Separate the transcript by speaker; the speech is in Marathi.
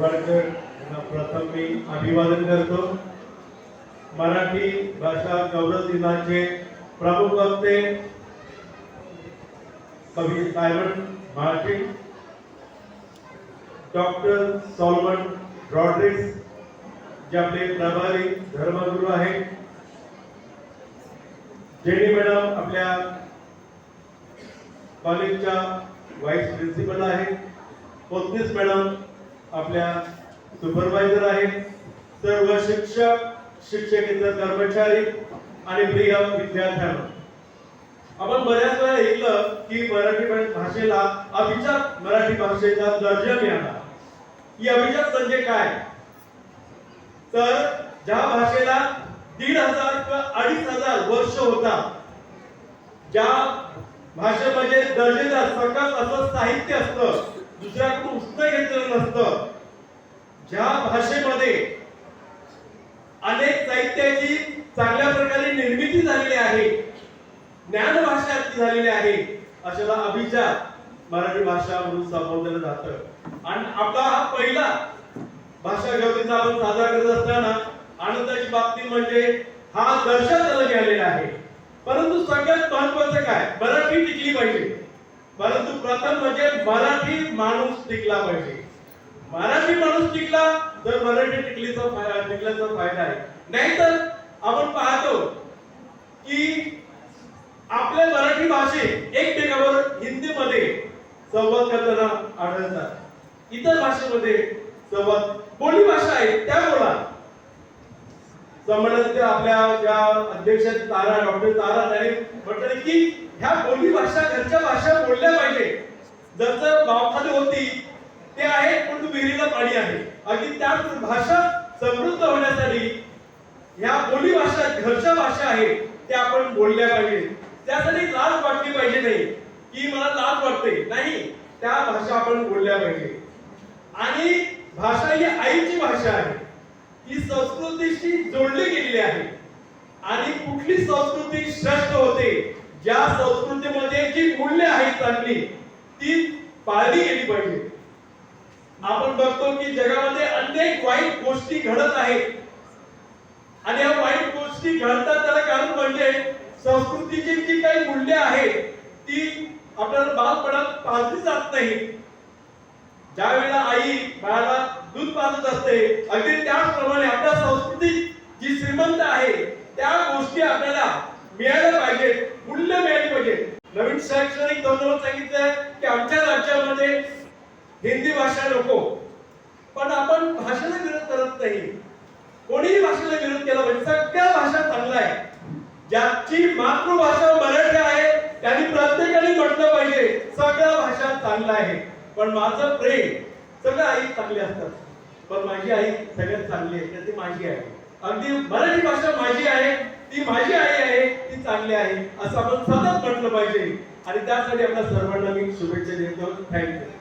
Speaker 1: वरकर यांना प्रथम मी अभिवादन करतो. मराठी भाषा गौरव दिनाचे प्रमुख वक्ते कवी Simon Martin doctor Solomon Rodrigues जे आपले प्रभारी धर्मगुरू आहेत. जेडी मॅडम आपल्या कॉलेजच्या व्हाईस प्रिन्सिपल आहेत. पोतनीस मॅडम आपल्या सुपरवायझर आहेत सर्व शिक्षक शिक्षकेतर कर्मचारी आणि प्रिय विद्यार्थ्यांना. आपण बऱ्याच वेळा ऐकलं की मराठी भाषेला अभिजात मराठी भाषेचा दर्जा मिळाला. ही अभिजात म्हणजे काय? तर ज्या भाषेला दीड हजार किंवा अडीच हजार वर्ष होता ज्या भाषेमध्ये दर्जेदार सकस असं साहित्य असतं दुसऱ्याकडून उत्तर घेतलेलं नसतं. ज्या भाषेमध्ये अनेक साहित्याची चांगल्या प्रकारे निर्मिती झालेली आहे ज्ञान भाषा झालेली आहे अशाला अभिजात मराठी भाषा म्हणून संबोधलं जातं. आणि आपला हा पहिला भाषा गवतीचा आपण साजरा करत असताना आनंदाची बाबती म्हणजे हा दर्जा त्याला मिळालेला आहे. परंतु सगळ्यात महत्वाचं काय? मराठी टिकली पाहिजे. परंतु प्रथम म्हणजे मराठी माणूस टिकला पाहिजे. मराठी माणूस टिकला तर मराठी टिकलीचा टिकल्याचा फायदा आहे. नाहीतर आपण पाहतो की आपले मराठी भाषेत एकमेकावर हिंदीमध्ये संवाद करताना आढळतात. इतर भाषेमध्ये संवाद बोली भाषा आहे त्या बोला संमेलनाच्या आपल्या ज्या अध्यक्ष तारा डॉक्टर तारा त्यांनी म्हटलं की ह्या बोली भाषा घरच्या भाषा बोलल्या पाहिजे. जसं गावाखाली होती ते आहे पण विहिरीला पाणी आहे. अगदी त्याच भाषा समृद्ध होण्यासाठी ह्या बोली भाषा घरच्या भाषा आहे त्या आपण बोलल्या पाहिजे. त्यासाठी लाज वाटली पाहिजे नाही. की मला लाज वाटते. नाही त्या भाषा आपण बोलल्या पाहिजे. आणि भाषा ही आईची भाषा आहे. ही संस्कृतीशी जोडली गेलेली आहे. आणि कुठली संस्कृती श्रेष्ठ होते? ज्या संस्कृतीमध्ये जी मूल्य आहेत चांगली ती पाळली गेली पाहिजे. आपण बघतो की जगामध्ये अनेक वाईट गोष्टी घडत आहेत. आणि या वाईट गोष्टी घडतात त्याला कारण म्हणजे संस्कृतीची जी काही मूल्य आहेत ती आपल्याला बालपणात पाळली जात नाही. ज्या वेळेला आई बाळाला दूध पाजत असते अगदी त्याचप्रमाणे आपल्या संस्कृतीत जी श्रीमंत आहे त्या गोष्टी आपल्याला मिळायला पाहिजे मूल्य मिळाली पाहिजे नवीन शैक्षणिक धोरणावर सांगितलं की आमच्या राज्यामध्ये हिंदी भाषा नको. पण आपण भाषेला विरोध करत नाही. कोणीही भाषेला विरोध केला पाहिजे. सगळ्या भाषा चांगला आहे ज्याची मातृभाषा मराठी आहे त्यांनी प्रत्येकाने म्हटलं पाहिजे सगळ्या भाषा चांगला आहे पण माझं प्रेम सगळ्या आई चांगली असतात. पण माझी आई सगळ्यात चांगली आहे तर ती माझी आहे. अगदी मराठी भाषा माझी आहे ती माझी आई आहे ती चांगली आहे असं आपण सतत म्हटलं पाहिजे. आणि त्यासाठी आपल्या सर्वांना मी शुभेच्छा देतो. थँक्यू